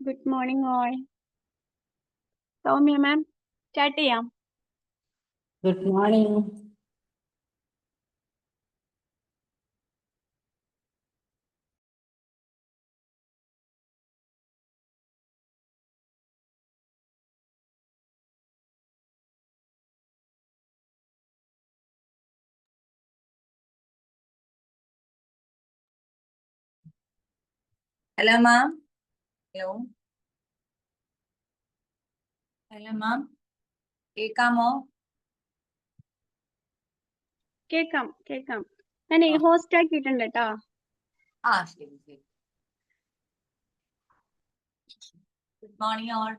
Good morning all Soumya ma'am start ചെയ്യാം good morning hello ma'am hello hello ma'am കേക്കാമോ കേക്കാം കേക്കാം ഞാൻ ഹോസ്റ്റ് ആക്കിയിട്ടുണ്ട് കേട്ടോ. ആ ശരി ശരി. ഗുഡ് മോർണിംഗ് ഓൾ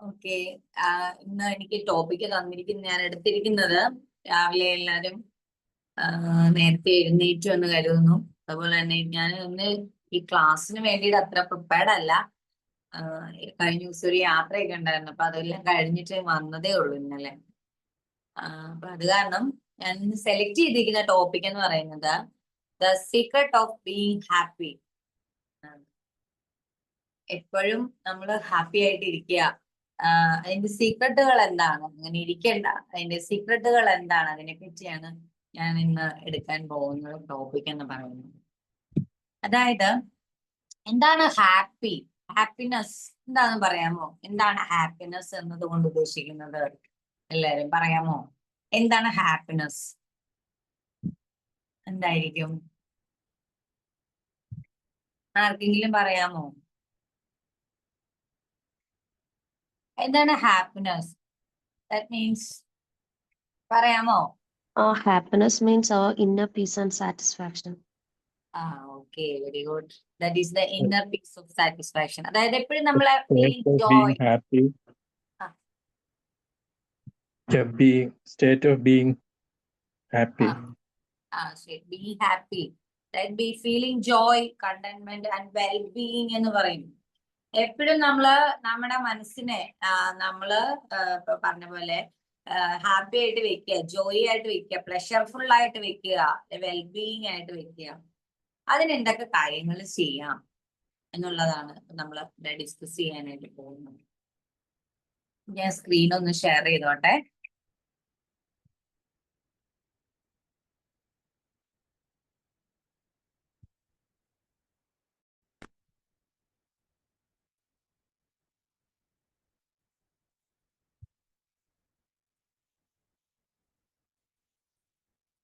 ഓക്കെ ഇന്ന് എനിക്ക് ടോപ്പിക് തന്നിരിക്കുന്ന ഞാൻ എടുത്തിരിക്കുന്നത് രാവിലെ എല്ലാവരും നേരത്തെ എഴുന്നേറ്റു എന്ന് കരുതുന്നു. അതുപോലെ തന്നെ ഞാൻ ഇന്ന് ഈ ക്ലാസ്സിന് വേണ്ടിയിട്ട് അത്ര പ്രിപ്പയർഡ് അല്ല. കഴിഞ്ഞ ദിവസം ഒരു യാത്രയൊക്കെ ഉണ്ടായിരുന്നു. അപ്പൊ അതെല്ലാം കഴിഞ്ഞിട്ട് വന്നതേ ഉള്ളൂ ഇന്നലെ. അപ്പൊ അത് കാരണം ഞാൻ സെലക്ട് ചെയ്തിരിക്കുന്ന ടോപ്പിക് എന്ന് പറയുന്നത് the secret of being happy എപ്പോഴും നമ്മൾ ഹാപ്പി ആയിട്ട് ഇരിക്കുക. അതിന്റെ സീക്രട്ടുകൾ എന്താണ്? അങ്ങനെ ഇരിക്കണ്ട. അതിന്റെ സീക്രട്ടുകൾ എന്താണ്? അതിനെ പറ്റിയാണ് ഞാൻ ഇന്ന് എടുക്കാൻ പോകുന്ന ടോപ്പിക് എന്ന് പറയുന്നത്. അതായത് എന്താണ് ഹാപ്പി? ഹാപ്പിനെസ് എന്താന്ന് പറയാമോ? എന്താണ് ഹാപ്പിനെസ് എന്നതുകൊണ്ട് ഉദ്ദേശിക്കുന്നത്? എല്ലാരും പറയാമോ? എന്താണ് ഹാപ്പിനെസ് എന്തായിരിക്കും? ആർക്കെങ്കിലും പറയാമോ? എന്താണ് ഹാപ്പിനെസ് ദാറ്റ് മീൻസ് പറയാമോ? Happiness means our inner peace and satisfaction. ആ okay very good that is the inner peace of satisfaction അതായത് എപ്പോഴും നമ്മളെ feeling joy happy happy. State of being happy. ആ ശരി. Be happy that be feeling joy contentment and well being എന്ന് പറയും. എപ്പോഴും നമ്മൾ നമ്മുടെ മനസ്സിനെ നമ്മൾ പറഞ്ഞ പോലെ ഹാപ്പി ആയിട്ട് വെക്കുക ജോയി ആയിട്ട് വെക്കുക പ്ലഷർഫുൾ ആയിട്ട് വെക്കുക വെൽ ബീയിങ് ആയിട്ട് വെക്കുക. അതിന് എന്തൊക്കെ കാര്യങ്ങൾ ചെയ്യാം എന്നുള്ളതാണ് നമ്മൾ ഡിസ്കസ് ചെയ്യാനായിട്ട് പോകുന്നത്. ഞാൻ സ്ക്രീൻ ഒന്ന് ഷെയർ ചെയ്തോട്ടെ.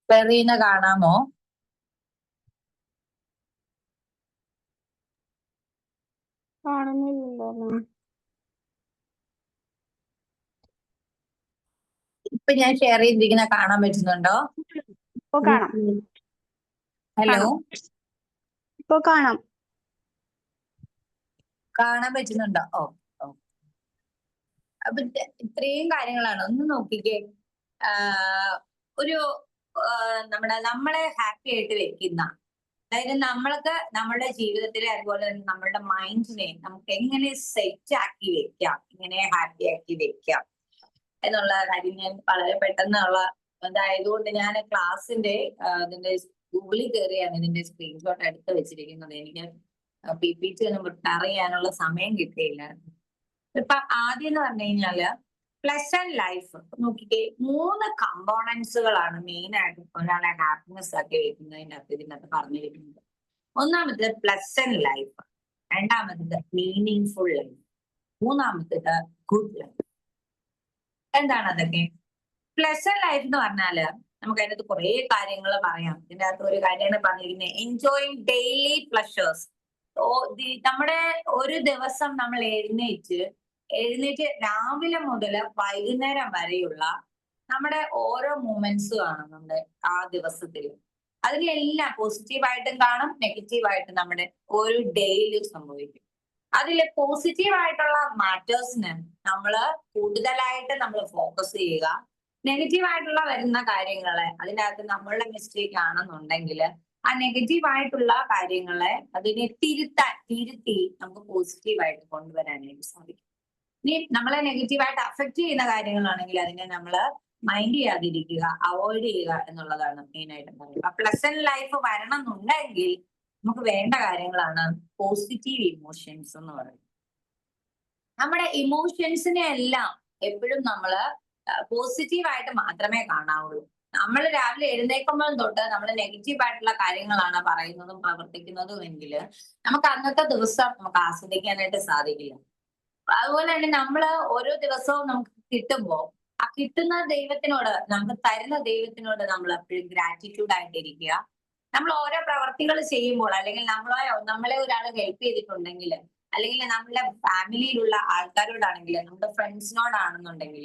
സ്ക്രീന കാണാമോ? കാണുന്നില്ലല്ലോ. ഇപ്പൊ ഞാൻ ഷെയർ ചെയ്തിരിക്കുന്ന കാണാൻ പറ്റുന്നുണ്ടോ? ഇപ്പൊ കാണാം. ഹലോ ഇപ്പൊ കാണാം. കാണാൻ പറ്റുന്നുണ്ടോ? ഓ ഓ. അപ്പൊ ഇത്രയും കാര്യങ്ങളാണ്. ഒന്ന് നോക്കിക്കേ. ഒരു നമ്മുടെ നമ്മളെ ഹാപ്പി ആയിട്ട് വെക്കുന്ന അതായത് നമ്മൾക്ക് നമ്മുടെ ജീവിതത്തിലെ അതുപോലെ തന്നെ നമ്മളുടെ മൈൻഡിനെ നമുക്ക് എങ്ങനെ സെറ്റ് ആക്കി വെക്കാം എങ്ങനെ ഹാപ്പി ആക്കി വെക്കാം എന്നുള്ള കാര്യം ഞാൻ വളരെ പെട്ടെന്നുള്ള അതായതുകൊണ്ട് ഞാൻ ക്ലാസ്സിന്റെ അതിന്റെ ഗൂഗിളിൽ കയറിയാണ് ഇതിന്റെ സ്ക്രീൻഷോട്ട് എടുത്ത് വെച്ചിരിക്കുന്നത്. എനിക്ക് പി പി ടി ഒന്നും പ്രിപ്പയർ ചെയ്യാനുള്ള സമയം കിട്ടിയില്ല. ഇപ്പൊ ആദ്യം എന്ന് പറഞ്ഞു കഴിഞ്ഞാൽ പ്ലസന്റ് ലൈഫ് നോക്കിക്കേ മൂന്ന് കമ്പോണൻസുകളാണ് മെയിൻ ആയിട്ട് ഒരാളെ ഹാപ്പിനെസ് ആക്കി വെക്കുന്നതിന്റെ അകത്ത് ഇതിനകത്ത് പറഞ്ഞിരിക്കുന്നത്. ഒന്നാമത് പ്ലസന്റ് ലൈഫ് രണ്ടാമത്തത് മീനിങ് ഫുൾ ലൈഫ് മൂന്നാമത്തത് ഗുഡ് ലൈഫ് എന്താണ് അതൊക്കെ? പ്ലസന്റ് ലൈഫ് എന്ന് പറഞ്ഞാൽ നമുക്ക് അതിനകത്ത് കുറെ കാര്യങ്ങൾ പറയാം. ഇതിന്റെ അകത്ത് ഒരു കാര്യമാണ് പറഞ്ഞിരിക്കുന്നത്. എൻജോയിങ് ഡെയിലി പ്ലഷേഴ്സ് നമ്മുടെ ഒരു ദിവസം നമ്മൾ എഴുന്നേറ്റ് എഴുന്നേറ്റ് രാവിലെ മുതൽ വൈകുന്നേരം വരെയുള്ള നമ്മുടെ ഓരോ മൂമെന്റ്സും ആണ് നമ്മുടെ ആ ദിവസത്തിൽ അതിലെല്ലാം പോസിറ്റീവായിട്ടും കാണും നെഗറ്റീവായിട്ടും നമ്മുടെ ഒരു ഡേയിൽ സംഭവിക്കും. അതിൽ പോസിറ്റീവ് ആയിട്ടുള്ള മാറ്റേഴ്സിന് നമ്മൾ കൂടുതലായിട്ട് നമ്മൾ ഫോക്കസ് ചെയ്യുക. നെഗറ്റീവ് ആയിട്ടുള്ള വരുന്ന കാര്യങ്ങളെ അതിനകത്ത് നമ്മളുടെ മിസ്റ്റേക്ക് ആണെന്നുണ്ടെങ്കിൽ ആ നെഗറ്റീവ് ആയിട്ടുള്ള കാര്യങ്ങളെ അതിനെ തിരുത്താൻ തിരുത്തി നമുക്ക് പോസിറ്റീവായിട്ട് കൊണ്ടുവരാനായിട്ട് സാധിക്കും. ഇനി നമ്മളെ നെഗറ്റീവായിട്ട് അഫക്റ്റ് ചെയ്യുന്ന കാര്യങ്ങളാണെങ്കിൽ അതിനെ നമ്മൾ മൈൻഡ് ചെയ്യാതിരിക്കുക അവോയ്ഡ് ചെയ്യുക എന്നുള്ളതാണ് മെയിൻ ആയിട്ട് പറയുന്നത്. പ്ലസന്റ് ലൈഫ് വരണം എന്നുണ്ടെങ്കിൽ നമുക്ക് വേണ്ട കാര്യങ്ങളാണ് പോസിറ്റീവ് ഇമോഷൻസ് എന്ന് പറയുന്നത്. നമ്മുടെ ഇമോഷൻസിനെ എല്ലാം എപ്പോഴും നമ്മൾ പോസിറ്റീവ് ആയിട്ട് മാത്രമേ കാണാവുള്ളൂ. നമ്മൾ രാവിലെ എഴുന്നേൽക്കുമ്പോൾ തൊട്ട് നമ്മൾ നെഗറ്റീവ് ആയിട്ടുള്ള കാര്യങ്ങളാണ് പറയുന്നതും പ്രവർത്തിക്കുന്നതും എങ്കിൽ നമുക്ക് അന്നത്തെ ദിവസം നമുക്ക് ആസ്വദിക്കാനായിട്ട് സാധിക്കില്ല. അതുപോലെ തന്നെ നമ്മൾ ഓരോ ദിവസവും നമുക്ക് കിട്ടുമ്പോ ആ കിട്ടുന്ന ദൈവത്തിനോട് നമുക്ക് തരുന്ന ദൈവത്തിനോട് നമ്മൾ എപ്പോഴും ഗ്രാറ്റിറ്റ്യൂഡ് ആയിട്ടിരിക്കുക. നമ്മൾ ഓരോ പ്രവർത്തികൾ ചെയ്യുമ്പോൾ അല്ലെങ്കിൽ നമ്മളെ നമ്മളെ ഒരാൾ ഹെൽപ്പ് ചെയ്തിട്ടുണ്ടെങ്കിൽ അല്ലെങ്കിൽ നമ്മളെ ഫാമിലിയിലുള്ള ആൾക്കാരോടാണെങ്കിലും നമ്മുടെ ഫ്രണ്ട്സിനോടാണെന്നുണ്ടെങ്കിൽ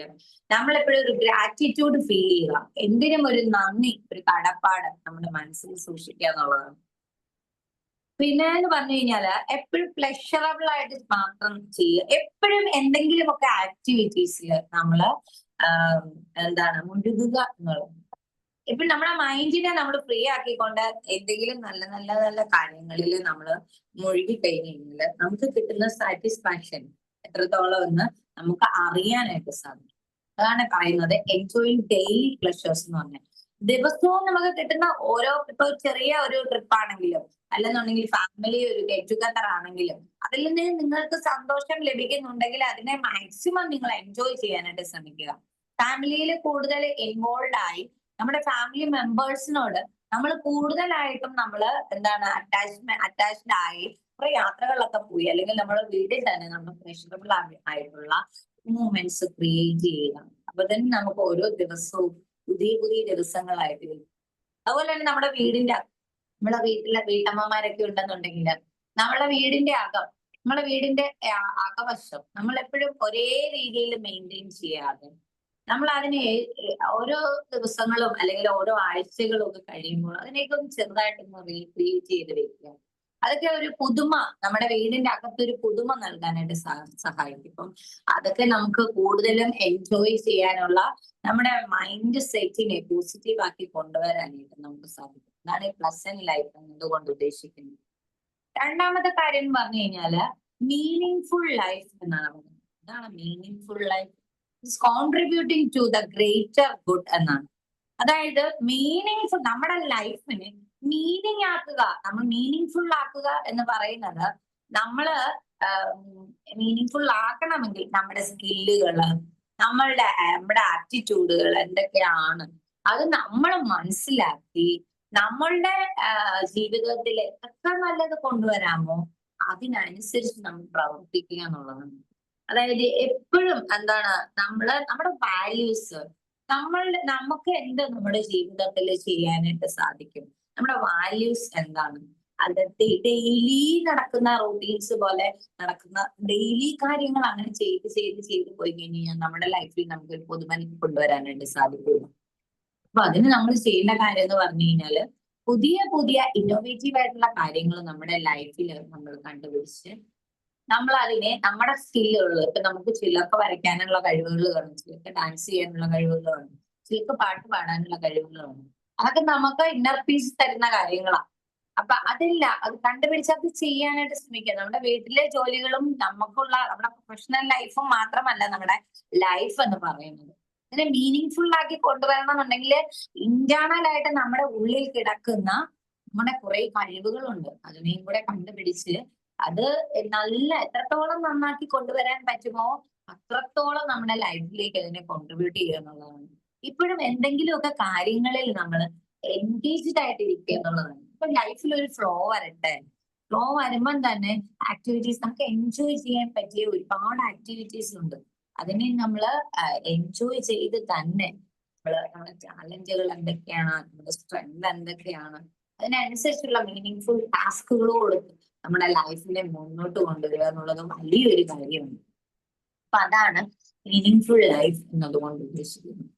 നമ്മൾ എപ്പോഴും ഒരു ഗ്രാറ്റിറ്റ്യൂഡ് ഫീൽ ചെയ്യുക. എന്തിനും ഒരു നന്ദി ഒരു കടപ്പാട് നമ്മുടെ മനസ്സിൽ സൂക്ഷിക്കുക എന്നുള്ളതാണ്. പിന്നെ എന്ന് പറഞ്ഞു കഴിഞ്ഞാൽ എപ്പോഴും പ്ലഷറബിൾ ആയിട്ട് മാത്രം ചെയ്യുക. എപ്പോഴും എന്തെങ്കിലുമൊക്കെ ആക്ടിവിറ്റീസിൽ നമ്മൾ ആം, എന്താണ് മുഴുകുക എന്നുള്ളത്. ഇപ്പൊ നമ്മുടെ മൈൻഡിനെ നമ്മൾ ഫ്രീ ആക്കിക്കൊണ്ട് എന്തെങ്കിലും നല്ല നല്ല നല്ല കാര്യങ്ങളിൽ നമ്മൾ മുഴുകി കഴിഞ്ഞു കഴിഞ്ഞാൽ നമുക്ക് കിട്ടുന്ന സാറ്റിസ്ഫാക്ഷൻ എത്രത്തോളം എന്ന് നമുക്ക് അറിയാനായിട്ട് സാധിക്കും. അതാണ് പറയുന്നത് എൻജോയിങ് ഡെയിലി പ്ലഷേഴ്സ് എന്ന് പറഞ്ഞാൽ ദിവസവും നമുക്ക് കിട്ടുന്ന ഓരോ ഇപ്പൊ ചെറിയ ഒരു ട്രിപ്പ് ആണെങ്കിലും അല്ലെന്നുണ്ടെങ്കിൽ ഫാമിലി ഒരു ഗെറ്റ് ടുഗദർ ആണെങ്കിലും അതിൽ നിന്ന് നിങ്ങൾക്ക് സന്തോഷം ലഭിക്കുന്നുണ്ടെങ്കിൽ അതിനെ മാക്സിമം നിങ്ങൾ എൻജോയ് ചെയ്യാനായിട്ട് ശ്രമിക്കുക. ഫാമിലിയിൽ കൂടുതൽ ഇൻവോൾവ് ആയി നമ്മുടെ ഫാമിലി മെമ്പേഴ്സിനോട് നമ്മൾ കൂടുതലായിട്ടും നമ്മൾ എന്താണ് അറ്റാച്ച്മെന്റ് അറ്റാച്ച്ഡ് ആയി കുറെ യാത്രകളിലൊക്കെ പോയി അല്ലെങ്കിൽ നമ്മുടെ വീട്ടിൽ തന്നെ നമ്മൾ പ്രഷറബിൾ ആയിട്ടുള്ള മൂമെന്റ്സ് ക്രിയേറ്റ് ചെയ്യുക. അപ്പൊ തന്നെ നമുക്ക് ഓരോ ദിവസവും പുതിയ പുതിയ ദിവസങ്ങളായിട്ട് വരും. അതുപോലെ തന്നെ നമ്മുടെ വീടിന്റെ നമ്മളെ വീട്ടിലെ വീട്ടമ്മമാരൊക്കെ ഉണ്ടെന്നുണ്ടെങ്കിൽ നമ്മളെ വീടിന്റെ അകം നമ്മളെ വീടിന്റെ അകവശം നമ്മൾ എപ്പോഴും ഒരേ രീതിയിൽ മെയിന്റെയിൻ ചെയ്യാതെ നമ്മൾ അതിനെ ഓരോ ദിവസങ്ങളും അല്ലെങ്കിൽ ഓരോ ആഴ്ചകളും ഒക്കെ കഴിയുമ്പോൾ അതിനെയൊക്കെ ചെറുതായിട്ടൊന്ന് റീക്രിയേറ്റ് ചെയ്ത് വെക്കുക. അതൊക്കെ ഒരു പുതുമ നമ്മുടെ വീടിന്റെ അകത്ത് ഒരു പുതുമ നൽകാനായിട്ട് സഹായിക്കും. ഇപ്പം അതൊക്കെ നമുക്ക് കൂടുതലും എൻജോയ് ചെയ്യാനുള്ള നമ്മുടെ മൈൻഡ് സെറ്റിനെ പോസിറ്റീവ് ആക്കി കൊണ്ടുവരാനായിട്ട് നമുക്ക് സാധിക്കും. അതാണ് ഈ പ്ലസ് പ്ലസന്റ് ലൈഫ് എന്നതുകൊണ്ട് ഉദ്ദേശിക്കുന്നത്. രണ്ടാമത്തെ കാര്യം എന്ന് പറഞ്ഞു കഴിഞ്ഞാൽ മീനിങ് ഫുൾ ലൈഫ് എന്നാണ് പറയുന്നത്. എന്താണ് meaningful life contributing to the greater good എന്നാണ്. അതായത് മീനിങ് നമ്മുടെ ലൈഫിന് മീനിങ് ആക്കുക. നമ്മൾ മീനിങ് ഫുൾ ആക്കുക എന്ന് പറയുന്നത് നമ്മൾ മീനിങ് ഫുൾ ആക്കണമെങ്കിൽ നമ്മുടെ സ്കില്ലുകൾ നമ്മളുടെ നമ്മുടെ ആറ്റിറ്റ്യൂഡുകൾ എന്തൊക്കെയാണ്? അത് നമ്മൾ മനസ്സിലാക്കി നമ്മളുടെ ജീവിതത്തിൽ എത്ര നല്ലത് കൊണ്ടുവരാമോ അതിനനുസരിച്ച് നമ്മൾ പ്രവർത്തിക്കുക എന്നുള്ളതാണ്. അതായത് എപ്പോഴും എന്താണ് നമ്മൾ നമ്മുടെ വാല്യൂസ് നമ്മളുടെ നമുക്ക് എന്ത് നമ്മുടെ ജീവിതത്തിൽ ചെയ്യാനായിട്ട് സാധിക്കും? നമ്മുടെ വാല്യൂസ് എന്താണ്? അത് ഡെയിലി നടക്കുന്ന റൂട്ടീൻസ് പോലെ നടക്കുന്ന ഡെയിലി കാര്യങ്ങൾ അങ്ങനെ ചെയ്ത് ചെയ്ത് ചെയ്ത് പോയി കഴിഞ്ഞാൽ നമ്മുടെ ലൈഫിൽ നമുക്ക് ഒരു പുതുമ കൊണ്ടുവരാനായിട്ട് സാധിക്കുള്ളൂ. അപ്പൊ അതിന് നമ്മൾ ചെയ്യുന്ന കാര്യം എന്ന് പറഞ്ഞു കഴിഞ്ഞാൽ പുതിയ പുതിയ ഇന്നോവേറ്റീവ് ആയിട്ടുള്ള കാര്യങ്ങൾ നമ്മുടെ ലൈഫിൽ നമ്മൾ കണ്ടുപിടിച്ച് നമ്മൾ അതിനെ നമ്മുടെ സ്കില്ലുകൾ ഇപ്പൊ നമുക്ക് ചിലർക്ക് വരയ്ക്കാനുള്ള കഴിവുകൾ കാണും ചിലർക്ക് ഡാൻസ് ചെയ്യാനുള്ള കഴിവുകൾ കാണും ചിലർക്ക് പാട്ട് പാടാനുള്ള കഴിവുകൾ കാണും. അതൊക്കെ നമുക്ക് ഇന്നർ പീസ് തരുന്ന കാര്യങ്ങളാണ് അപ്പൊ അതില്ല അത് കണ്ടുപിടിച്ച് അത് ചെയ്യാനായിട്ട് ശ്രമിക്കുക. നമ്മുടെ വീട്ടിലെ ജോലികളും നമുക്കുള്ള നമ്മുടെ പ്രൊഫഷണൽ ലൈഫും മാത്രമല്ല നമ്മുടെ ലൈഫ് എന്ന് പറയുന്നത്. ഇതിനെ മീനിങ് ഫുൾ ആക്കി കൊണ്ടുവരണം എന്നുണ്ടെങ്കിൽ ഇന്റേണൽ ആയിട്ട് നമ്മുടെ ഉള്ളിൽ കിടക്കുന്ന നമ്മുടെ കുറെ കഴിവുകളുണ്ട്. അതിനെയും കൂടെ കണ്ടുപിടിച്ച് അത് നല്ല എത്രത്തോളം നന്നാക്കി കൊണ്ടുവരാൻ പറ്റുമോ അത്രത്തോളം നമ്മുടെ ലൈഫിലേക്ക് അതിനെ കോൺട്രിബ്യൂട്ട് ചെയ്യുക എന്നുള്ളതാണ്. ഇപ്പോഴും എന്തെങ്കിലുമൊക്കെ കാര്യങ്ങളിൽ നമ്മൾ എൻഗേജ്ഡ് ആയിട്ട് ഇരിക്കുക എന്നുള്ളതാണ്. ഇപ്പൊ ലൈഫിൽ ഒരു ഫ്ലോ വരട്ടെ. ഫ്ലോ വരുമ്പം തന്നെ ആക്ടിവിറ്റീസ് നമുക്ക് എൻജോയ് ചെയ്യാൻ പറ്റിയ ഒരുപാട് ആക്ടിവിറ്റീസ് ഉണ്ട്. അതിനെ നമ്മൾ എൻജോയ് ചെയ്ത് തന്നെ നമ്മൾ നമ്മുടെ ചാലഞ്ചുകൾ എന്തൊക്കെയാണ് നമ്മുടെ സ്ട്രെങ്ത് എന്തൊക്കെയാണ് അതിനനുസരിച്ചുള്ള മീനിങ് ഫുൾ ടാസ്കുകൾ കൊടുത്ത് നമ്മുടെ ലൈഫിനെ മുന്നോട്ട് കൊണ്ടുവരിക എന്നുള്ളത് വലിയൊരു കാര്യമാണ്. അപ്പൊ അതാണ് മീനിങ് ഫുൾ ലൈഫ് എന്നതുകൊണ്ട് ഉദ്ദേശിക്കുന്നത്.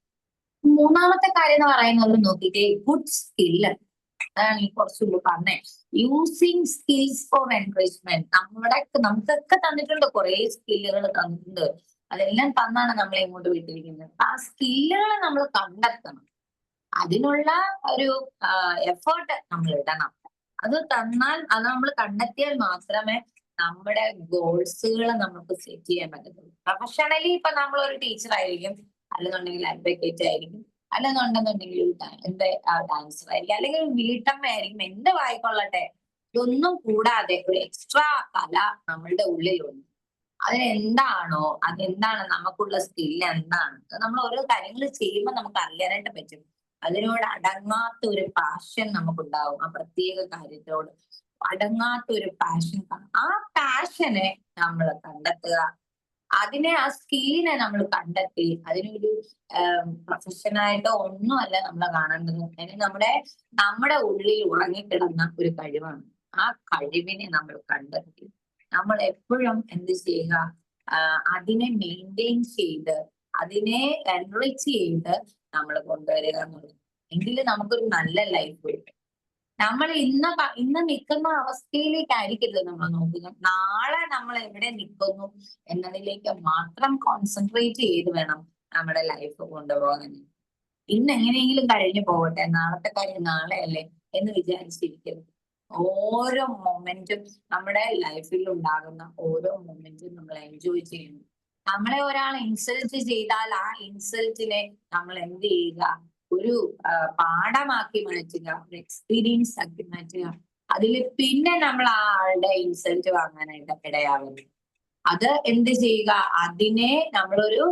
മൂന്നാമത്തെ കാര്യം എന്ന് പറയുന്നത് നോക്കിക്കേ ഗുഡ് സ്കില്ല് അതാണ് ഈ കുറച്ചുള്ളൂ പറഞ്ഞത് പറഞ്ഞേ. യൂസിങ് സ്കിൽസ് ഫോർ എൻകറേജ്മെന്റ് നമ്മുടെ നമുക്കൊക്കെ തന്നിട്ടുണ്ട് കുറെ സ്കില്ലുകൾ തന്നിട്ടുണ്ട്. അതെല്ലാം തന്നാണ് നമ്മളെ ഇങ്ങോട്ട് വിട്ടിരിക്കുന്നത്. ആ സ്കില്ലുകൾ നമ്മൾ കണ്ടെത്തണം. അതിനുള്ള ഒരു എഫേർട്ട് നമ്മൾ ഇടണം. അത് തന്നാൽ അത് നമ്മൾ കണ്ടെത്തിയാൽ മാത്രമേ നമ്മുടെ ഗോൾസുകൾ നമുക്ക് സെറ്റ് ചെയ്യാൻ പറ്റത്തുള്ളൂ. പ്രൊഫഷണലി ഇപ്പൊ നമ്മൾ ഒരു ടീച്ചർ ആയിരിക്കും. അല്ലെന്നുണ്ടെങ്കിൽ അഡ്വക്കേറ്റ് ആയിരിക്കും. അല്ലെന്നുണ്ടെന്നുണ്ടെങ്കിൽ എന്ത് ഡാൻസർ ആയിരിക്കും. അല്ലെങ്കിൽ വീട്ടമ്മ ആയിരിക്കും. എന്ത് വായിക്കൊള്ളട്ടെ. ഇതൊന്നും കൂടാതെ ഒരു എക്സ്ട്രാ കല നമ്മളുടെ ഉള്ളിലുണ്ട്. അതിനെന്താണോ അതെന്താണ് നമുക്കുള്ള സ്കിൽ എന്താണ് നമ്മൾ ഓരോ കാര്യങ്ങൾ ചെയ്യുമ്പോൾ നമുക്ക് അറിയാനായിട്ട് പറ്റും. അതിനോട് അടങ്ങാത്ത ഒരു പാഷൻ നമുക്കുണ്ടാവും. ആ പ്രത്യേക കാര്യത്തോട് അടങ്ങാത്ത ഒരു പാഷൻ ആ പാഷനെ നമ്മൾ കണ്ടെത്തുക അതിനെ ആ സ്കില്ലിനെ നമ്മൾ കണ്ടെത്തി. അതിനൊരു പ്രൊഫഷനായിട്ടോ ഒന്നുമല്ല നമ്മൾ കാണേണ്ടത്. അതിന് നമ്മുടെ നമ്മുടെ ഉള്ളിൽ ഉറങ്ങിക്കിടന്ന ഒരു കഴിവാണ്. ആ കഴിവിനെ നമ്മൾ കണ്ടെത്തി. നമ്മൾ എപ്പോഴും എന്ത് ചെയ്യുക? അതിനെ മെയിന്റെയിൻ ചെയ്ത് അതിനെ എൻറിച്ച് ചെയ്ത് നമ്മൾ കൊണ്ടുവരിക എന്നുള്ളത്. എങ്കിൽ നമുക്കൊരു നല്ല ലൈഫ് കിട്ടും. നമ്മൾ ഇന്ന് ഇന്ന് നിൽക്കുന്ന അവസ്ഥയിലേക്കായിരിക്കരുത് നമ്മൾ നോക്കുന്നത് നാളെ നമ്മൾ എവിടെ നിൽക്കുന്നു എന്നതിലേക്ക് മാത്രം കോൺസെൻട്രേറ്റ് ചെയ്ത് വേണം നമ്മുടെ ലൈഫ് കൊണ്ടുപോകാൻ. ഇന്ന് എങ്ങനെയെങ്കിലും കഴിഞ്ഞു പോകട്ടെ നാളത്തെ കാര്യം നാളെ അല്ലേ എന്ന് വിചാരിച്ചിരിക്കരുത്. ഓരോ മൊമെന്റും നമ്മുടെ ലൈഫിൽ ഉണ്ടാകുന്ന ഓരോ മൊമെന്റും നമ്മൾ എൻജോയ് ചെയ്യുന്നു നമ്മളെ ഒരാൾ ഇൻസൾട്ട് ചെയ്താൽ ആ ഇൻസൾട്ടിനെ നമ്മൾ എന്ത് ചെയ്യുക? ഒരു പാഠമാക്കി മാറ്റുക ഒരു എക്സ്പീരിയൻസ് ആക്കി മാറ്റുക അതിൽ പിന്നെ നമ്മൾ ആ ആളുടെ ഇൻസൾട്ട് വാങ്ങാനായിട്ട് ഇടയാവുന്നു. അത് എന്ത് ചെയ്യുക? അതിനെ നമ്മളൊരു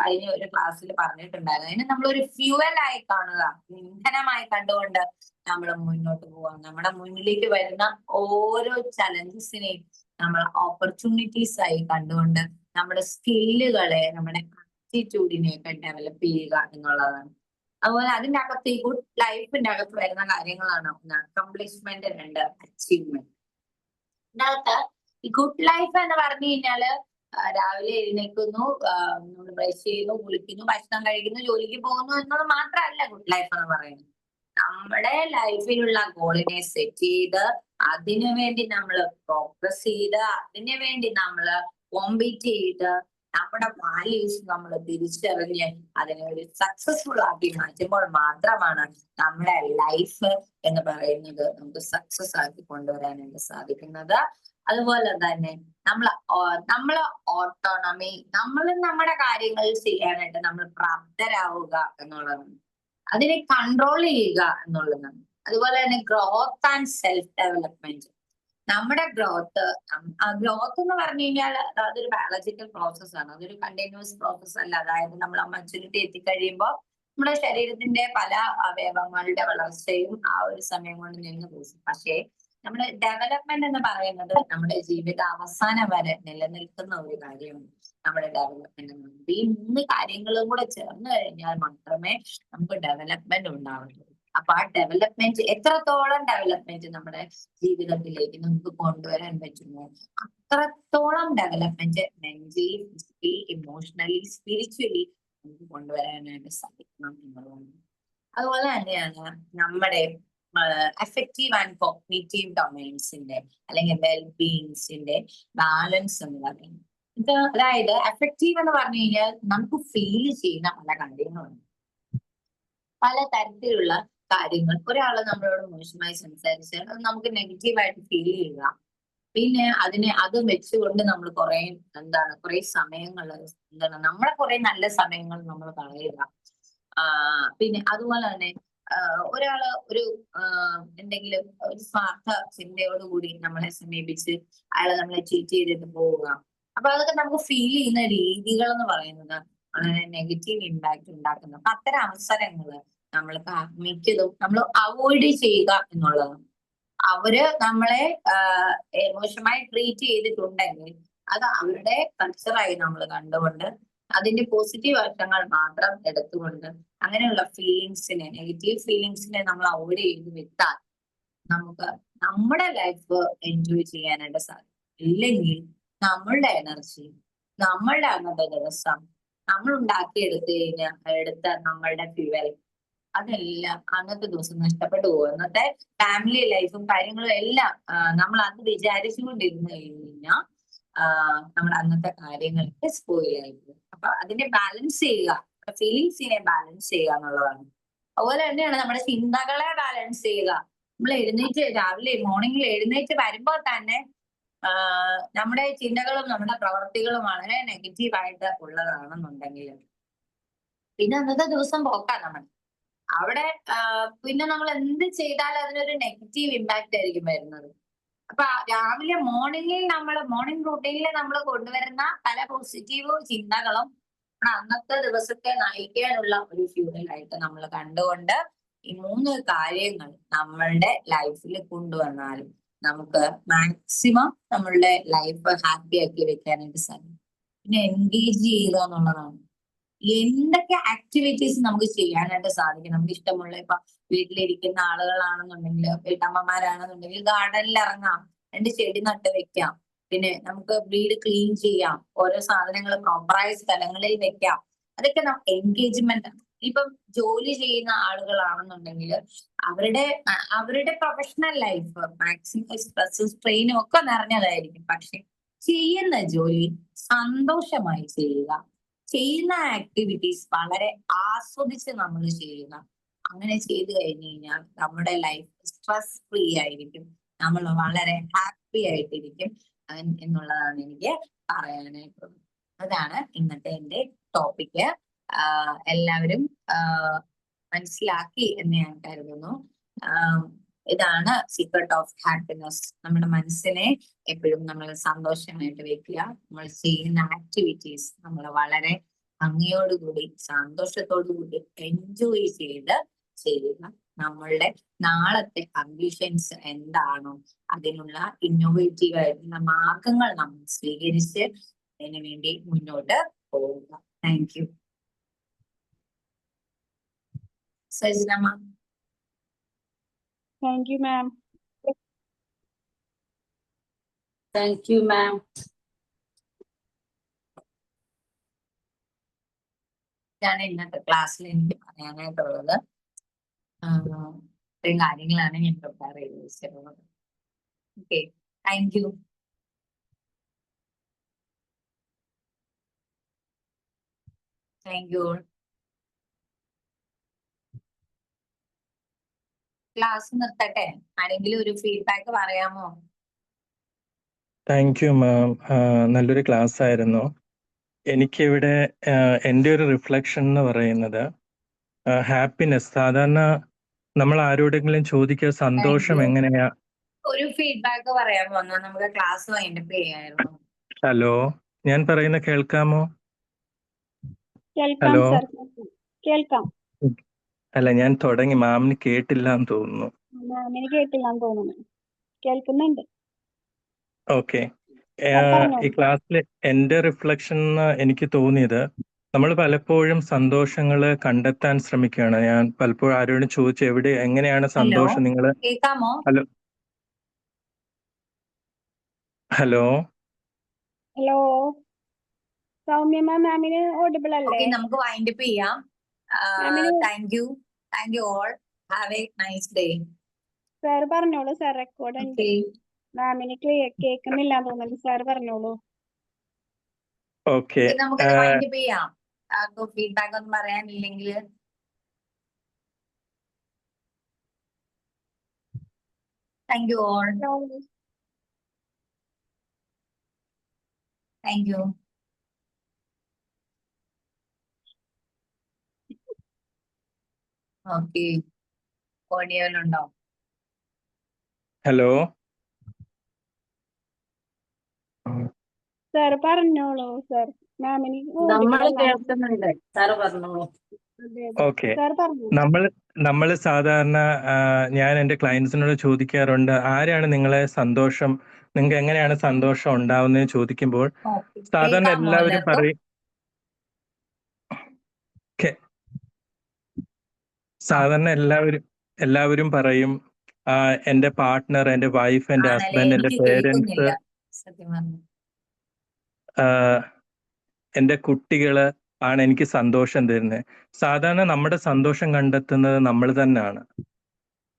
കഴിഞ്ഞ ഒരു ക്ലാസ്സിൽ പറഞ്ഞിട്ടുണ്ടായിരുന്നു. അതിനെ നമ്മളൊരു ഫ്യൂവൽ ആയി കാണുക. ഇന്ധനമായി കണ്ടുകൊണ്ട് നമ്മൾ മുന്നോട്ട് പോവാം. നമ്മുടെ മുന്നിലേക്ക് വരുന്ന ഓരോ ചലഞ്ചസിനെയും നമ്മൾ ഓപ്പർച്യൂണിറ്റീസ് ആയി കണ്ടുകൊണ്ട് നമ്മുടെ സ്കില്ലുകളെ നമ്മുടെ ആറ്റിറ്റ്യൂഡിനെ ഒക്കെ ഡെവലപ്പ് ചെയ്യുക എന്നുള്ളതാണ്. അതുപോലെ അതിന്റെ അകത്ത് ഈ ഗുഡ് ലൈഫിന്റെ അകത്ത് വരുന്ന കാര്യങ്ങളാണ് ഒന്ന് അക്കംപ്ലിഷ്മെന്റ് രണ്ട് അച്ചീവ്മെന്റ് ഇതിനകത്ത് ഈ ഗുഡ് ലൈഫ് എന്ന് പറഞ്ഞു കഴിഞ്ഞാൽ രാവിലെ എഴുന്നേൽക്കുന്നു നമ്മൾ ബ്രഷ് ചെയ്യുന്നു കുളിക്കുന്നു ഭക്ഷണം കഴിക്കുന്നു ജോലിക്ക് പോകുന്നു എന്നത് മാത്രമല്ല ഗുഡ് ലൈഫ് എന്ന് പറയുന്നത്. നമ്മുടെ ലൈഫിലുള്ള ഗോളിനെ സെറ്റ് ചെയ്ത് അതിനു വേണ്ടി നമ്മൾ പ്രോഗ്രസ് ചെയ്ത് അതിനു വേണ്ടി നമ്മൾ കോമ്പീറ്റ് ചെയ്ത് നമ്മുടെ വാല്യൂസ് നമ്മൾ തിരിച്ചറിഞ്ഞ് അതിനെ ഒരു സക്സസ്ഫുൾ ആക്കി മാറ്റുമ്പോൾ മാത്രമാണ് നമ്മുടെ ലൈഫ് എന്ന് പറയുന്നത് നമുക്ക് സക്സസ് ആക്കി കൊണ്ടുവരാനായിട്ട് സാധിക്കുന്നത്. അതുപോലെ തന്നെ നമ്മൾ നമ്മൾ ഓട്ടോണമി നമ്മൾ നമ്മുടെ കാര്യങ്ങൾ ചെയ്യാനായിട്ട് നമ്മൾ പ്രാപ്തരാവുക എന്നുള്ളതാണ്. അതിനെ കൺട്രോൾ ചെയ്യുക എന്നുള്ളതാണ്. അതുപോലെ തന്നെ ഗ്രോത്ത് ആൻഡ് സെൽഫ് ഡെവലപ്മെന്റ് നമ്മുടെ ഗ്രോത്ത് ഗ്രോത്ത് എന്ന് പറഞ്ഞു കഴിഞ്ഞാൽ അതൊരു ബയോളജിക്കൽ പ്രോസസ് ആണ്. അതൊരു കണ്ടിന്യൂസ് പ്രോസസ് അല്ല. അതായത് നമ്മൾ ആ മെച്ചുരിറ്റി എത്തിക്കഴിയുമ്പോൾ നമ്മുടെ ശരീരത്തിന്റെ പല അവയവങ്ങളുടെ വളർച്ചയും ആ ഒരു സമയം കൊണ്ട് നിന്ന് പോകും. പക്ഷേ നമ്മുടെ ഡെവലപ്മെന്റ് എന്ന് പറയുന്നത് നമ്മുടെ ജീവിത അവസാനം വരെ നിലനിൽക്കുന്ന ഒരു കാര്യമാണ് നമ്മുടെ ഡെവലപ്മെന്റ് എന്ന് പറയുന്നത്. ഈ മൂന്ന് കാര്യങ്ങളും കൂടെ ചേർന്ന് കഴിഞ്ഞാൽ മാത്രമേ നമുക്ക് ഡെവലപ്മെന്റ് ഉണ്ടാവുള്ളൂ. അപ്പൊ ആ ഡെവലപ്മെന്റ് എത്രത്തോളം ഡെവലപ്മെന്റ് നമ്മുടെ ജീവിതത്തിലേക്ക് നമുക്ക് കൊണ്ടുവരാൻ പറ്റുമോ അത്രത്തോളം development mentally physically emotionally spiritually നമുക്ക് കൊണ്ടുവരാനായിട്ട് സാധിക്കണം എന്നുള്ളതാണ്. അതുപോലെ തന്നെയാണ് നമ്മുടെ എഫക്റ്റീവ് ആൻഡ് കോഗ്നേറ്റീവ് ഡൊമൈൻസിന്റെ അല്ലെങ്കിൽ വെൽബീയിങ്സിന്റെ ബാലൻസ് എന്ന് പറയുന്നത്. ഇത് അതായത് എഫക്റ്റീവ് എന്ന് പറഞ്ഞു കഴിഞ്ഞാൽ നമുക്ക് ഫീൽ ചെയ്യുന്ന പല കാര്യങ്ങളുണ്ട്. പല തരത്തിലുള്ള കാര്യങ്ങൾ. ഒരാളെ നമ്മളോട് മോശമായി സംസാരിച്ചാൽ അത് നമുക്ക് നെഗറ്റീവായിട്ട് ഫീൽ ചെയ്യുക. പിന്നെ അതിനെ അത് വെച്ചുകൊണ്ട് നമ്മൾ കുറെ എന്താണ് കുറെ സമയങ്ങൾ എന്താണ് നമ്മളെ കുറെ നല്ല സമയങ്ങൾ നമ്മൾ കളയുക. പിന്നെ അതുപോലെ തന്നെ ഒരാൾ ഒരു എന്തെങ്കിലും ഒരു സ്വാർത്ഥ ചിന്തയോടുകൂടി നമ്മളെ സമീപിച്ച് അയാൾ നമ്മളെ ചീറ്റ് ചെയ്തിട്ട് പോവുക. അപ്പൊ അതൊക്കെ നമുക്ക് ഫീൽ ചെയ്യുന്ന രീതികൾ എന്ന് പറയുന്നത് വളരെ നെഗറ്റീവ് ഇമ്പാക്ട് ഉണ്ടാക്കുന്നു. അപ്പൊ അത്തരം അവസരങ്ങൾ നമ്മൾ മിക്കതും നമ്മൾ അവോയ്ഡ് ചെയ്യുക എന്നുള്ളതാണ്. അവർ നമ്മളെ മോശമായി ട്രീറ്റ് ചെയ്തിട്ടുണ്ടെങ്കിൽ അത് അവരുടെ കൾച്ചറായി നമ്മൾ കണ്ടുകൊണ്ട് അതിന്റെ പോസിറ്റീവ് വശങ്ങൾ മാത്രം എടുത്തുകൊണ്ട് അങ്ങനെയുള്ള ഫീലിങ്സിനെ നെഗറ്റീവ് ഫീലിങ്സിനെ നമ്മൾ അവോയ്ഡ് ചെയ്ത് വിട്ടാൽ നമുക്ക് നമ്മുടെ ലൈഫ് എൻജോയ് ചെയ്യാനായിട്ട് സാധിക്കും. ഇല്ലെങ്കിൽ നമ്മളുടെ എനർജി നമ്മളുടെ അന്നത്തെ ദിവസം നമ്മൾ ഉണ്ടാക്കിയെടുത്ത് കഴിഞ്ഞാൽ എടുത്ത നമ്മളുടെ ഫ്യുവൽ അതെല്ലാം അന്നത്തെ ദിവസം നഷ്ടപ്പെട്ടു പോകും. അന്നത്തെ ഫാമിലി ലൈഫും കാര്യങ്ങളും എല്ലാം നമ്മൾ അന്ന് വിചാരിച്ചുകൊണ്ടിരുന്നു കഴിഞ്ഞാൽ നമ്മുടെ അന്നത്തെ കാര്യങ്ങൾക്ക് സ്പോയിൽ ആയി അപ്പൊ അതിനെ ബാലൻസ് ചെയ്യുക ഫീലിങ്സിനെ ബാലൻസ് ചെയ്യുക എന്നുള്ളതാണ്. അതുപോലെ തന്നെയാണ് നമ്മുടെ ചിന്തകളെ ബാലൻസ് ചെയ്യുക. നമ്മൾ എഴുന്നേറ്റ് രാവിലെ മോർണിംഗിൽ എഴുന്നേറ്റ് വരുമ്പോൾ തന്നെ നമ്മുടെ ചിന്തകളും നമ്മുടെ പ്രവർത്തികളും വളരെ നെഗറ്റീവ് ആയിട്ട് ഉള്ളതാണെന്നുണ്ടെങ്കിൽ. പിന്നെ അന്നത്തെ ദിവസം പോക്കാം നമ്മൾ. അവിടെ പിന്നെ നമ്മൾ എന്ത് ചെയ്താലും അതിനൊരു നെഗറ്റീവ് ഇമ്പാക്റ്റ് ആയിരിക്കും വരുന്നത്. അപ്പൊ രാവിലെ മോർണിംഗിൽ നമ്മൾ മോർണിംഗ് റൂട്ടീനിൽ നമ്മൾ കൊണ്ടുവരുന്ന പല പോസിറ്റീവ് ചിന്തകളും അന്നത്തെ ദിവസത്തെ നയിക്കാനുള്ള ഒരു ഫ്യൂവലായിട്ട് നമ്മൾ കണ്ടുകൊണ്ട് ഈ മൂന്ന് കാര്യങ്ങൾ നമ്മളുടെ ലൈഫിൽ കൊണ്ടുവന്നാലും നമുക്ക് മാക്സിമം നമ്മളുടെ ലൈഫ് ഹാപ്പി ആക്കി വെക്കാനായിട്ട് സാധിക്കും. പിന്നെ എൻഗേജ് ചെയ്യുക എന്നുള്ളതാണ്. എന്തൊക്കെ ആക്ടിവിറ്റീസ് നമുക്ക് ചെയ്യാനായിട്ട് സാധിക്കും? നമുക്ക് ഇഷ്ടമുള്ള ഇപ്പൊ വീട്ടിലിരിക്കുന്ന ആളുകളാണെന്നുണ്ടെങ്കിൽ വീട്ടമ്മമാരാണെന്നുണ്ടെങ്കിൽ ഗാർഡനിൽ ഇറങ്ങാം രണ്ട് ചെടി നട്ട് വെക്കാം. പിന്നെ നമുക്ക് വീട് ക്ലീൻ ചെയ്യാം. ഓരോ സാധനങ്ങൾ പ്രോപ്പറായ സ്ഥലങ്ങളിൽ വെക്കാം. അതൊക്കെ എൻഗേജ്മെന്റ് ഇപ്പം ജോലി ചെയ്യുന്ന ആളുകളാണെന്നുണ്ടെങ്കിൽ അവരുടെ അവരുടെ പ്രൊഫഷണൽ ലൈഫ് മാക്സിമം സ്ട്രെസ്സും സ്ട്രെയിനും ഒക്കെ നിറഞ്ഞതായിരിക്കും. പക്ഷെ ചെയ്യുന്ന ജോലി സന്തോഷമായി ചെയ്യുക. ചെയ്യുന്ന ആക്ടിവിറ്റീസ് വളരെ ആസ്വദിച്ച് നമ്മൾ ചെയ്യുക അങ്ങനെ ചെയ്തു കഴിഞ്ഞു കഴിഞ്ഞാൽ നമ്മുടെ ലൈഫ് സ്ട്രെസ് ഫ്രീ ആയിരിക്കും. നമ്മൾ വളരെ ഹാപ്പി ആയിട്ടിരിക്കും. എന്നുള്ളതാണ് എനിക്ക് പറയാനായിട്ടുള്ളത് അതാണ് ഇന്നത്തെ എന്റെ ടോപ്പിക്ക് എല്ലാവരും മനസ്സിലാക്കി എന്ന് ഞാൻ കരുതുന്നു. ഇതാണ് സീക്രട്ട് ഓഫ് ഹാപ്പിനെസ് നമ്മുടെ മനസ്സിനെ എപ്പോഴും നമ്മൾ സന്തോഷമായിട്ട് വെക്കുക. നമ്മൾ ചെയ്യുന്ന ആക്ടിവിറ്റീസ് നമ്മൾ വളരെ ഭംഗിയോടുകൂടി സന്തോഷത്തോടുകൂടി എൻജോയ് ചെയ്ത് ചെയ്യുക നമ്മളുടെ നാളത്തെ അംബിഷൻസ് എന്താണോ അതിനുള്ള ഇന്നോവേറ്റീവ് ആയിട്ടുള്ള മാർഗങ്ങൾ നമ്മൾ സ്വീകരിച്ച് അതിനു വേണ്ടി മുന്നോട്ട് പോവുക. Thank you Sajinamma thank you ma'am thank you ma'am ഇതാണ് ഇന്നത്തെ ക്ലാസ്സിൽ എനിക്ക് പറയാനായിട്ടുള്ളത് ആഹ് ഇത്രയും കാര്യങ്ങളാണ് ഞാൻ പ്രിപ്പയർ ചെയ്ത് വെച്ചിട്ടുള്ളത് okay thank you thank you class നിർത്തട്ടെ? ആരെങ്കിലും ഒരു ഫീഡ്ബാക്ക് പറയാമോ? താങ്ക് യു മാം നല്ലൊരു ക്ലാസ് ആയിരുന്നു. എനിക്കിവിടെ എന്റെ ഒരു റിഫ്ലക്ഷൻ എന്ന് പറയുന്നത് ഹാപ്പിനെസ് സാധാരണ നമ്മൾ ആരോടെങ്കിലും ചോദിക്കുക സന്തോഷം എങ്ങനെയാ? ഒരു ഫീഡ്ബാക്ക് പറയാമോ? എന്നാ നമുക്ക് ക്ലാസ് വൈൻഡപ്പ് ചെയ്യായിരുന്നു. ഹലോ ഞാൻ പറയുന്ന കേൾക്കാമോ? ഹലോ സർ കേൾക്കാം. അല്ല ഞാൻ തുടങ്ങി. മാമിന് കേട്ടില്ല എന്ന് തോന്നുന്നു. മാമിന് കേട്ടില്ലാന്ന് തോന്നുന്നു. കേൾക്കുന്നുണ്ട്. ഓക്കെ. ഈ ക്ലാസ്സിൽ എന്റെ റിഫ്ലക്ഷൻ എനിക്ക് തോന്നിയത് നമ്മൾ പലപ്പോഴും സന്തോഷങ്ങൾ കണ്ടെത്താൻ ശ്രമിക്കുകയാണ്. ഞാൻ പലപ്പോഴും ആരോടും ചോദിച്ചു എവിടെ എങ്ങനെയാണ് സന്തോഷം നിങ്ങൾ hello? Hello? Hello? Soumya ma'am മാമിന് ഓഡിബിൾ ഓക്കെ അല്ലേ നമുക്ക് വൈൻഡപ്പ് ചെയ്യാം. Thank you thank you all have a nice day sir പറഞ്ഞോളൂ സാർ റെക്കോർഡ് ഉണ്ട്. മാമിന് കേൾക്കുന്നില്ല തോന്നുന്നു. സാർ പറഞ്ഞോളൂ. ഓക്കെ നമുക്ക് വൈൻഡപ്പ് ചെയ്യാം. ഫീഡ്ബാക്ക് ഒന്നും പറയാനില്ലെങ്കിൽ. Thank you all thank you okay ഓഡിയോയിലുണ്ടോ hello sir പറഞ്ഞോളൂ സാർ മാമിന് നമ്മൾ കേൾക്കുന്നുണ്ട്. സാറ് പറഞ്ഞോളൂ. ഓക്കെ സാർ പറഞ്ഞു? നമ്മൾ നമ്മൾ സാധാരണ ഞാൻ എന്റെ ക്ലയൻസിനോട് ചോദിക്കാറുണ്ട് ആരാണ് നിങ്ങളെ സന്തോഷം നിങ്ങൾക്ക് എങ്ങനെയാണ് സന്തോഷം ഉണ്ടാവുന്നത് ചോദിക്കുമ്പോൾ സാധാരണ എല്ലാവരും? പറയും. സാധാരണ എല്ലാവരും എല്ലാവരും പറയും ആ, എന്റെ പാർട്ട്ണർ എന്റെ വൈഫ് എന്റെ ആണല്ലേ? ഹസ്ബൻഡ് എന്റെ എനിക്ക് പേരൻസ് കേൾക്കുന്നില്ല. സത്യം പറഞ്ഞു. എന്റെ കുട്ടികൾ ആണ് എനിക്ക് സന്തോഷം തരുന്നത് സാധാരണ നമ്മുടെ സന്തോഷം കണ്ടെത്തുന്നത് നമ്മൾ തന്നെയാണ്.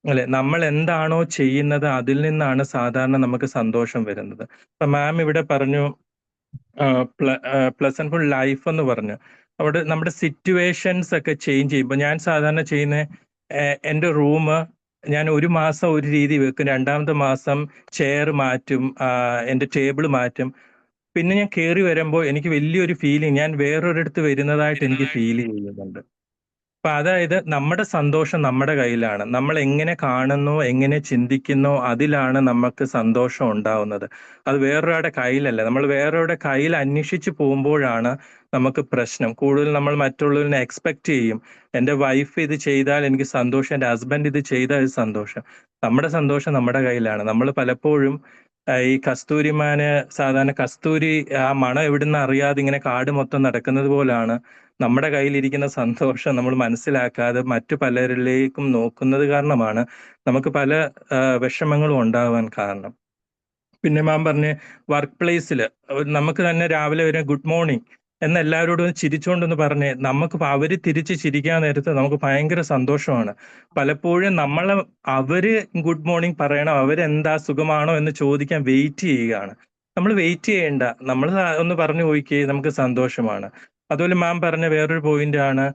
അല്ലെ? നമ്മൾ എന്താണോ ചെയ്യുന്നത് അതിൽ നിന്നാണ് സാധാരണ നമുക്ക് സന്തോഷം വരുന്നത്. ഇപ്പൊ മാം ഇവിടെ പറഞ്ഞു പ്ലസന്റ് ഫുൾ ലൈഫ് എന്ന് പറഞ്ഞു. അവിടെ നമ്മുടെ സിറ്റുവേഷൻസ് ഒക്കെ ചേഞ്ച് ചെയ്യുമ്പോൾ ഞാൻ സാധാരണ ചെയ്യുന്ന എന്റെ റൂം ഞാൻ ഒരു മാസം ഒരു രീതി വെക്കും. രണ്ടാമത്തെ മാസം ചെയർ മാറ്റും എന്റെ ടേബിൾ മാറ്റും. പിന്നെ ഞാൻ കയറി വരുമ്പോൾ എനിക്ക് വലിയൊരു ഫീലിംഗ് ഞാൻ വേറൊരിടത്ത് വരുന്നതായിട്ട് എനിക്ക് ഫീൽ ചെയ്യുന്നുണ്ട്. അപ്പൊ അതായത് നമ്മുടെ സന്തോഷം നമ്മുടെ കയ്യിലാണ്. നമ്മൾ എങ്ങനെ കാണുന്നു എങ്ങനെ ചിന്തിക്കുന്നു അതിലാണ് നമുക്ക് സന്തോഷം ഉണ്ടാവുന്നത്. അത് വേറൊരാളുടെ കയ്യിലല്ല. നമ്മൾ വേറൊരാളുടെ കയ്യിൽ അന്വേഷിച്ചു പോകുമ്പോഴാണ് നമുക്ക് പ്രശ്നം. കൂടുതൽ നമ്മൾ മറ്റുള്ളവരിനെ എക്സ്പെക്ട് ചെയ്യും. എന്റെ വൈഫ് ഇത് ചെയ്താൽ എനിക്ക് സന്തോഷം. എന്റെ ഹസ്ബൻഡ് ഇത് ചെയ്താൽ സന്തോഷം. നമ്മുടെ സന്തോഷം നമ്മുടെ കയ്യിലാണ്. നമ്മൾ പലപ്പോഴും ഈ കസ്തൂരിമാന് സാധാരണ കസ്തൂരി ആ മണം എവിടുന്ന് അറിയാതെ ഇങ്ങനെ കാട് മൊത്തം നടക്കുന്നത് പോലാണ് നമ്മുടെ കയ്യിലിരിക്കുന്ന സന്തോഷം നമ്മൾ മനസ്സിലാക്കാതെ മറ്റു പലരിലേക്കും നോക്കുന്നത് കാരണമാണ് നമുക്ക് പല വിഷമങ്ങളും ഉണ്ടാവാൻ കാരണം. പിന്നെ മാം പറഞ്ഞ് വർക്ക് പ്ലേസിൽ നമുക്ക് തന്നെ രാവിലെ വരെ ഗുഡ് മോർണിംഗ് എന്ന് എല്ലാവരോടും ചിരിച്ചുകൊണ്ടെന്ന് പറഞ്ഞ് നമുക്ക് അവർ തിരിച്ച് ചിരിക്കാൻ നേരത്ത് നമുക്ക് ഭയങ്കര സന്തോഷമാണ്. പലപ്പോഴും നമ്മൾ അവർ ഗുഡ് മോർണിംഗ് പറയണം അവരെന്താ സുഖമാണോ എന്ന് ചോദിക്കാൻ വെയിറ്റ് ചെയ്യുകയാണ്. നമ്മൾ വെയിറ്റ് ചെയ്യേണ്ട നമ്മൾ ഒന്ന് പറഞ്ഞു പോയിക്കേ നമുക്ക് സന്തോഷമാണ്. അതുപോലെ മാം പറഞ്ഞ വേറൊരു പോയിന്റ് ആണ്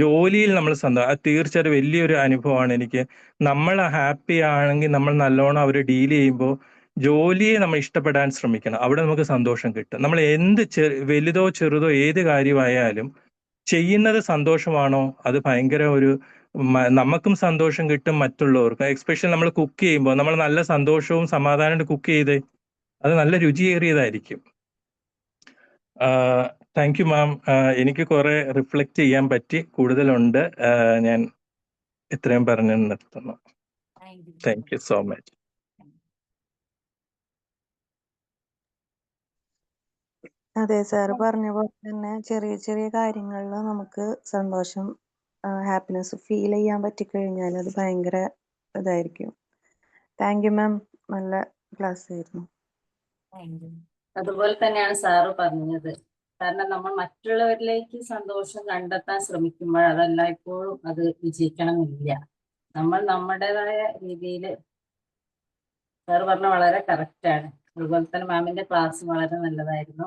ജോലിയിൽ നമ്മൾ സന്തോഷം തീർച്ചയായിട്ടും വലിയൊരു അനുഭവമാണ് എനിക്ക്. നമ്മൾ ഹാപ്പി ആണെങ്കിൽ നമ്മൾ നല്ലോണം അവർ ഡീൽ ചെയ്യുമ്പോൾ ജോലിയെ നമ്മൾ ഇഷ്ടപ്പെടാൻ ശ്രമിക്കണം. അവിടെ നമുക്ക് സന്തോഷം കിട്ടും. നമ്മൾ എന്ത് വലുതോ ചെറുതോ ഏത് കാര്യമായാലും ചെയ്യുന്നത് സന്തോഷമാണോ? അത് ഭയങ്കര ഒരു നമുക്കും സന്തോഷം കിട്ടും മറ്റുള്ളവർക്കും. എക്സ്പെഷ്യലി നമ്മൾ കുക്ക് ചെയ്യുമ്പോൾ നമ്മൾ നല്ല സന്തോഷവും സമാധാനമായിട്ട് കുക്ക് ചെയ്ത് അത് നല്ല രുചിയേറിയതായിരിക്കും. താങ്ക് യു മാം എനിക്ക് കുറെ റിഫ്ലക്റ്റ് ചെയ്യാൻ പറ്റി. കൂടുതലുണ്ട്. ഞാൻ ഇത്രയും പറഞ്ഞു നിർത്തുന്നു. താങ്ക് യു സോ മച്ച് അതെ സർ. പറഞ്ഞ പോലെ തന്നെ ചെറിയ ചെറിയ കാര്യങ്ങളിൽ നമുക്ക് സന്തോഷം ഹാപ്പിനെസ് ഫീൽ ചെയ്യാൻ പറ്റിക്കഴിഞ്ഞാൽ അത് ഭയങ്കര ഇതായിരിക്കും. താങ്ക് യു മാം നല്ല ക്ലാസ് ആയിരുന്നു. അതുപോലെ തന്നെയാണ് സാറ് പറഞ്ഞത്. കാരണം നമ്മൾ മറ്റുള്ളവരിലേക്ക് സന്തോഷം കണ്ടെത്താൻ ശ്രമിക്കുമ്പോൾ അതല്ല ഇപ്പോഴും അത് വിജയിക്കണമെന്നില്ല. നമ്മൾ നമ്മുടേതായ രീതിയിൽ സാറ് പറഞ്ഞ വളരെ കറക്റ്റ് ആണ്. അതുപോലെ തന്നെ മാമിന്റെ ക്ലാസ് വളരെ നല്ലതായിരുന്നു.